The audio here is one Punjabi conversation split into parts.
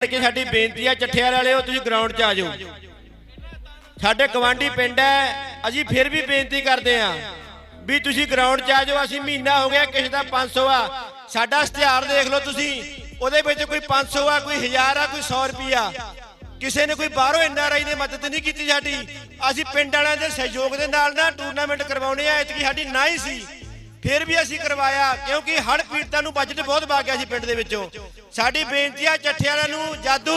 ਕਿ ਸਾਡੀ ਬੇਨਤੀ ਆ ਚੱਠਿਆਰ ਵਾਲਿਓ, ਤੁਸੀਂ ਗਰਾਊਂਡ 'ਚ ਆ ਜਾਓ। ਸਾਡੇ ਗਵਾਂਢੀ ਪਿੰਡ ਹੈ, ਅਸੀਂ ਫਿਰ ਵੀ ਬੇਨਤੀ ਕਰਦੇ ਆ ਵੀ ਤੁਸੀਂ ਗਰਾਊਂਡ 'ਚ ਆ ਜਾਓ, ਅਸੀਂ ਮਹੀਨਾ ਹੋ ਗਿਆ ਕਿਸੇ ਦਾ 500 ਆ। ਸਾਡਾ ਇਸ਼ਤਿਹਾਰ ਦੇਖ ਲਓ ਤੁਸੀਂ, ਉਹਦੇ ਵਿੱਚ ਕੋਈ 500 ਆ, ਕੋਈ 1000 ਆ, ਕੋਈ 100 ਰੁਪਿਆ ਕਿਸੇ ਨੇ ਕੋਈ ਬਾਹਰੋਂ ਐਨਆਰਆਈ ਨੇ ਮਦਦ ਨਹੀਂ ਕੀਤੀ ਸਾਡੀ। ਅਸੀਂ ਪਿੰਡ ਵਾਲਿਆਂ ਦੇ ਸਹਿਯੋਗ ਦੇ ਨਾਲ ਨਾ ਟੂਰਨਾਮੈਂਟ ਕਰਵਾਉਣੇ ਆ ਇਤਕੀ ਸਾਡੀ ਨਾ ਹੀ ਸੀ। ਫਿਰ ਵੀ ਅਸੀਂ ਕਰਵਾਇਆ, ਕਿਉਂਕਿ ਹੜ ਪੀੜਤਾਂ ਨੂੰ ਬਜਟ ਬਹੁਤ ਪਾ ਗਿਆ ਸੀ ਪਿੰਡ ਦੇ ਵਿੱਚੋਂ। ਸਾਡੀ ਬੇਨਤੀ ਆ ਚੱਠੇ ਵਾਲਿਆਂ ਨੂੰ, ਜਾਦੂ,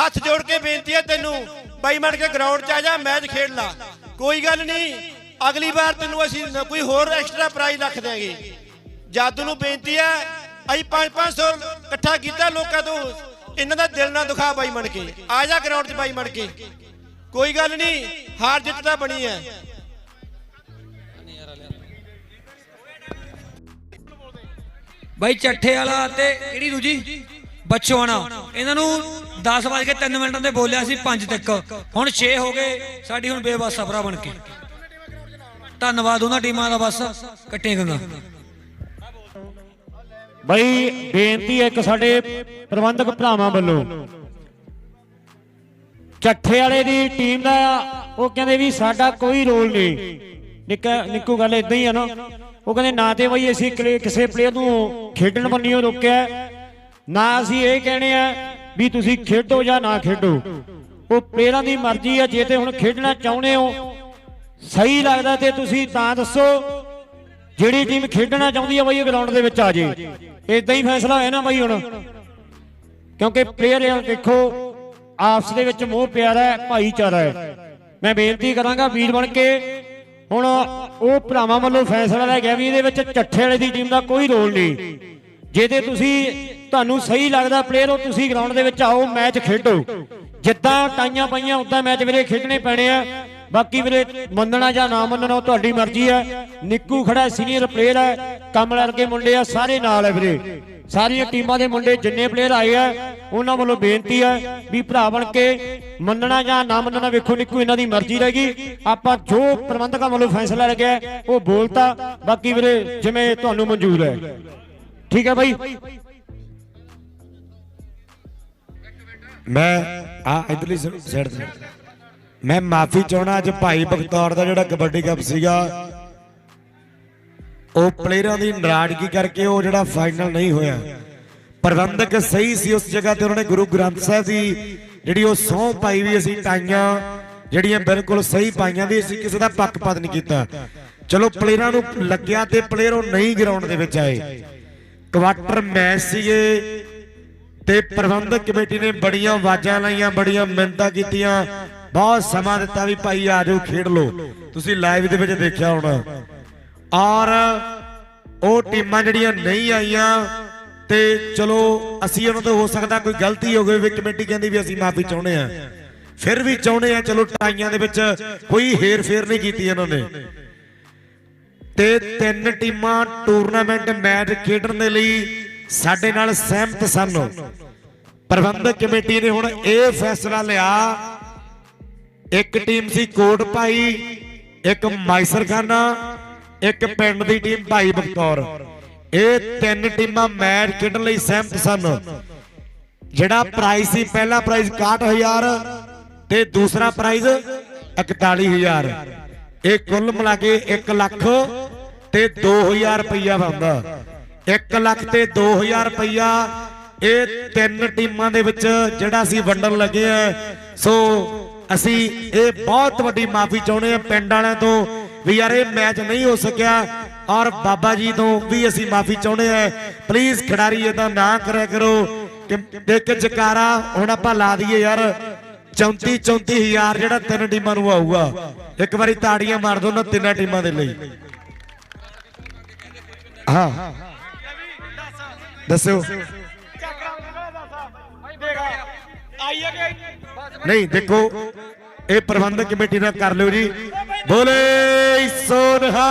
ਹੱਥ ਜੋੜ ਕੇ ਬੇਨਤੀ ਆ ਤੈਨੂੰ, ਬਾਈ ਮਣ ਕੇ ਗਰਾਊਂਡ 'ਚ ਆ ਜਾ, ਮੈਚ ਖੇਡ ਲਾ। ਕੋਈ ਗੱਲ ਨਹੀਂ, ਅਗਲੀ ਵਾਰ ਤੈਨੂੰ ਅਸੀਂ ਕੋਈ ਹੋਰ ਐਕਸਟਰਾ ਪ੍ਰਾਈਜ਼ ਰੱਖ ਦਿਆਂਗੇ। ਜਾਦੂ ਨੂੰ ਬੇਨਤੀ ਆ, ਅਸੀਂ 5-500 ਇਕੱਠਾ ਕੀਤਾ ਲੋਕਾਂ ਤੋਂ। ਇਹਨਾਂ ਦਾ ਦਿਲ ਨਾ ਦੁਖਾ ਬਾਈ ਮਣ ਕੇ। ਆ ਜਾ ਗਰਾਊਂਡ 'ਚ ਬਾਈ ਮਣ ਕੇ। ਕੋਈ ਗੱਲ ਨਹੀਂ, ਹਾਰ ਜਿੱਤ ਤਾਂ ਬਣੀ ਹੈ। ਬਾਈ ਚੱਠੇ ਵਾਲਾ ਤੇ ਕਿਹੜੀ ਦੂਜੀ ਬੱਚੋਆਣਾ। ਇਹਨਾਂ ਨੂੰ 10 ਵਜੇ ਕੇ 3 ਮਿੰਟਾਂ ਤੇ ਬੋਲਿਆ ਸੀ 5 ਤੱਕ। ਹੁਣ 6 ਹੋ ਗਏ, ਸਾਡੀ ਹੁਣ ਬੇਵਸ ਭਰਾ ਬਣ ਕੇ। ਧੰਨਵਾਦ ਉਹਨਾਂ ਟੀਮਾਂ ਦਾ ਬਸ। ਕੱਟੀਆਂ ਗੰਗਾ। ਬਈ, ਬੇਨਤੀ ਹੈ ਇੱਕ ਸਾਡੇ ਪ੍ਰਬੰਧਕ ਭਰਾਵਾਂ ਵੱਲੋਂ। ਚੱਠੇ ਵਾਲੇ ਦੀ ਟੀਮ ਦਾ ਉਹ ਕਹਿੰਦੇ ਵੀ ਸਾਡਾ ਕੋਈ ਰੋਲ ਨਹੀਂ। ਨਿੱਕਾ, ਨਿੱਕੂ ਗੱਲ ਇਦਾਂ ਹੀ ਆ ਨਾ। ਉਹ ਕਹਿੰਦੇ ਨਾ ਤੇ ਬਈ ਅਸੀਂ ਕਲੇ- ਕਿਸੇ ਪਲੇਅਰ ਨੂੰ ਖੇਡਣ ਬੰਨਿਓ ਰੋਕਿਆ। ਨਾ ਅਸੀਂ ਇਹ ਕਹਿਣੇ ਆ ਵੀ ਤੁਸੀਂ ਖੇਡੋ ਜਾਂ ਨਾ ਖੇਡੋ। ਉਹ ਪਲੇਅਰਾਂ ਦੀ ਮਰਜ਼ੀ ਆ, ਜੇ ਤੇ ਹੁਣ ਖੇਡਣਾ ਚਾਹੁੰਦੇ ਹੋ, ਸਹੀ ਲੱਗਦਾ ਤੇ ਤੁਸੀਂ ਤਾਂ ਦੱਸੋ। ਜਿਹੜੀ ਟੀਮ ਖੇਡਣਾ ਚਾਹੁੰਦੀ ਆ ਬਾਈ, ਉਹ ਗਰਾਊਂਡ ਦੇ ਵਿੱਚ ਆ ਜੇ। ਇਦਾਂ ਹੀ ਫੈਸਲਾ ਹੋਇਆ ਨਾ ਬਾਈ ਹੁਣ। ਕਿਉਂਕਿ ਪਲੇਅਰ ਦੇਖੋ, ਆਪਸ ਦੇ ਵਿੱਚ ਮੋਹ ਪਿਆਰਾ ਹੈ, ਭਾਈਚਾਰਾ ਹੈ। ਮੈਂ ਬੇਨਤੀ ਕਰਾਂਗਾ ਵੀਰ ਬਣ ਕੇ, ਹੁਣ ਉਹ ਭਰਾਵਾਂ ਵੱਲੋਂ ਫੈਸਲਾ ਲਿਆ ਗਿਆ ਵੀ ਇਹਦੇ ਵਿੱਚ ਚੱਠੇ ਵਾਲੇ ਦੀ ਟੀਮ ਦਾ ਕੋਈ ਰੋਲ ਨਹੀਂ। ਜਿਹਦੇ ਤੁਸੀਂ, ਤੁਹਾਨੂੰ ਸਹੀ ਲੱਗਦਾ ਪਲੇਅਰ ਉਹ ਤੁਸੀਂ ਗਰਾਊਂਡ ਦੇ ਵਿੱਚ ਆਓ ਮੈਚ ਖੇਡੋ। ਜਿੱਦਾਂ ਟਾਈਆਂ ਪਈਆਂ, ਉਦਾਂ ਮੈਚ ਵੀਰੇ ਖੇਡਣੇ ਪੈਣੇ ਆ। ਬਾਕੀ ਵੀਰੇ, ਮੰਨਣਾ ਜਾਂ ਨਾ ਮੰਨਣਾ, ਉਹ ਤੁਹਾਡੀ ਮਰਜ਼ੀ ਹੈ। ਨਿੱਕੂ ਖੜਾ ਸੀਨੀਅਰ ਪਲੇਅਰ ਹੈ। ਕਮਲ ਵਰਗੇ ਮੁੰਡੇ ਆ, ਸਾਰੇ ਨਾਲ ਹੈ ਵੀਰੇ। ਸਾਰੀਆਂ ਟੀਮਾਂ ਦੇ ਮੁੰਡੇ ਜਿੰਨੇ ਪਲੇਅਰ ਆਏ ਆ, ਉਹਨਾਂ ਵੱਲੋਂ ਬੇਨਤੀ ਹੈ ਵੀ ਭਰਾ ਬਣ ਕੇ ਮੰਨਣਾ ਜਾਂ ਨਾ ਮੰਨਣਾ, ਵੇਖੋ ਨਿੱਕੂ ਇਹਨਾਂ ਦੀ ਮਰਜ਼ੀ ਰਹੇਗੀ ਆਪਾਂ ਜੋ ਪ੍ਰਬੰਧਕਾਂ ਵੱਲੋਂ ਫੈਸਲਾ ਲੱਗਿਆ ਉਹ ਬੋਲਤਾ। ਬਾਕੀ ਵੀਰੇ, ਜਿਵੇਂ ਤੁਹਾਨੂੰ ਮਨਜ਼ੂਰ ਹੈ। ਠੀਕ ਹੈ ਬਾਈ? ਮੈਂ ਆ ਇਧਰਲੀ ਸਾਈਡ ਤੇ। ਮੈਂ ਮਾਫੀ ਚਾਹਣਾ ਅੱਜ ਭਾਈ ਬਖਤੌਰ ਦਾ ਜਿਹੜਾ ਕਬੱਡੀ ਕੱਪ ਸੀਗਾ। ਉਹ ਪਲੇਅਰਾਂ ਦੀ ਨਾਰਾਜ਼ਗੀ ਕਰਕੇ ਉਹ ਜਿਹੜਾ ਫਾਈਨਲ ਨਹੀਂ ਹੋਇਆ। ਪ੍ਰਬੰਧਕ ਸਹੀ ਸੀ ਉਸ ਜਗ੍ਹਾ ਤੇ, ਉਹਨਾਂ ਨੇ ਗੁਰੂ ਗ੍ਰੰਥ ਸਾਹਿਬ ਦੀ ਜਿਹੜੀ ਉਹ ਸਹੁੰ ਪਾਈ ਵੀ ਅਸੀਂ ਟਾਈਆਂ, ਜਿਹੜੀਆਂ ਬਿਲਕੁਲ ਸਹੀ ਪਾਈਆਂ ਵੀ ਅਸੀਂ ਕਿਸੇ ਦਾ ਪੱਖਪਾਤ ਨਹੀਂ ਕੀਤਾ। ਚਲੋ ਪਲੇਅਰਾਂ ਨੂੰ ਲੱਗਿਆ ਤੇ ਪਲੇਅਰ ਉਹ ਨਹੀਂ ਗਰਾਊਂਡ ਦੇ ਵਿੱਚ ਆਏ। ਕੁਆਟਰ ਮੈਚ ਸੀਗੇ ਤੇ ਪ੍ਰਬੰਧਕ ਕਮੇਟੀ ਨੇ ਬੜੀਆਂ ਆਵਾਜ਼ਾਂ ਲਾਈਆਂ, ਬੜੀਆਂ ਮਿਹਨਤਾਂ ਕੀਤੀਆਂ। ਬਹੁਤ ਸਮਾਂ ਦਿੱਤਾ ਵੀ ਭਾਈ ਆ ਜਾਓ, ਖੇਡ ਲਓ। ਤੁਸੀਂ ਲਾਈਵ ਦੇ ਵਿੱਚ ਦੇਖਿਆ ਹੋਣਾ। ਔਰ ਉਹ ਟੀਮਾਂ ਜਿਹੜੀਆਂ ਨਹੀਂ ਆਈਆਂ ਤੇ ਚਲੋ, ਅਸੀਂ ਉਹਨਾਂ ਤੋਂ ਹੋ ਸਕਦਾ ਕੋਈ ਗਲਤੀ ਹੋ ਗਈ ਵੀ ਕਮੇਟੀ ਕਹਿੰਦੀ ਵੀ ਅਸੀਂ ਮਾਫੀ ਚਾਹੁੰਦੇ ਆ ਫਿਰ ਵੀ ਚਾਹੁੰਦੇ ਆ ਚਲੋ ਟਾਈਆਂ ਦੇ ਵਿੱਚ ਕੋਈ ਹੇਰ ਫੇਰ ਨਹੀਂ ਕੀਤੀ ਇਹਨਾਂ ਨੇ। ਤੇ ਤਿੰਨ ਟੀਮਾਂ ਟੂਰਨਾਮੈਂਟ ਮੈਚ ਖੇਡਣ ਦੇ ਲਈ ਸਾਡੇ ਨਾਲ ਸਹਿਮਤ ਸਨ। ਪ੍ਰਬੰਧਕ ਕਮੇਟੀ ਨੇ ਹੁਣ ਇਹ ਫੈਸਲਾ ਲਿਆ ਇੱਕ ਟੀਮ ਸੀ ਕੋਟ ਭਾਈ, ਇੱਕ ਮਾਈਸਰਖਾਨਾ ਇੱਕ ਪਿੰਡ ਦੀ ਟੀਮ ਭਾਈ ਬਖਤੌਰ। ਇਹ ਤਿੰਨ ਟੀਮਾਂ ਮੈਚ ਖੇਡਣ ਲਈ ਸਹਿਮਤ ਸਨ। ਜਿਹੜਾ ਪ੍ਰਾਈਜ਼ ਸੀ, ਪਹਿਲਾ ਪ੍ਰਾਈਜ਼ 61000 ਤੇ ਦੂਸਰਾ ਪ੍ਰਾਈਜ਼ 41000 ਇਹ ਕੁੱਲ ਮਿਲਾ ਕੇ 1 ਲੱਖ ਤੇ 2000 ਰੁਪਈਆ ਬਣਦਾ। 1 ਲੱਖ ਤੇ 2000 ਰੁਪਈਆ, ਇਹ ਤਿੰਨ ਟੀਮਾਂ ਦੇ ਵਿੱਚ ਜਿਹੜਾ ਸੀ ਵੰਡਣ ਲੱਗੇ ਆ। ਸੋ ਅਸੀਂ ਇਹ ਬਹੁਤ ਵੱਡੀ ਮਾਫੀ ਚਾਹੁੰਦੇ ਆ ਪਿੰਡ ਵਾਲਿਆਂ ਤੋਂ ਵੀ ਯਾਰ ਇਹ ਮੈਚ ਨਹੀਂ ਹੋ ਸਕਿਆ ਔਰ ਬਾਬਾ ਜੀ ਤੋਂ ਵੀ ਅਸੀਂ ਮਾਫੀ ਚਾਹੁੰਦੇ ਆ ਪਲੀਜ਼ ਖਿਡਾਰੀ ਇਹਦਾ ਨਾ ਕਰਿਆ ਕਰੋ ਕਿ ਇੱਕ ਜਕਾਰਾ ਹੁਣ ਆਪਾਂ ਲਾ ਦਈਏ ਯਾਰ। 34 34000 ਜਿਹੜਾ ਤਿੰਨ ਟੀਮਾਂ ਨੂੰ ਆਊਗਾ। ਇੱਕ ਵਾਰੀ ਤਾੜੀਆਂ ਮਾਰ ਦੋ ਨਾ ਤਿੰਨਾਂ ਟੀਮਾਂ ਦੇ ਲਈ। ਹਾਂ। ਆਈ ਹੈ ਕਿ ਨਹੀਂ ਦੇਖੋ ਇਹ ਪ੍ਰਬੰਧਕ ਕਮੇਟੀ ਨਾਲ ਕਰ ਲਿਓ ਜੀ। ਬੋਲੇ ਸੋਨਹਾ।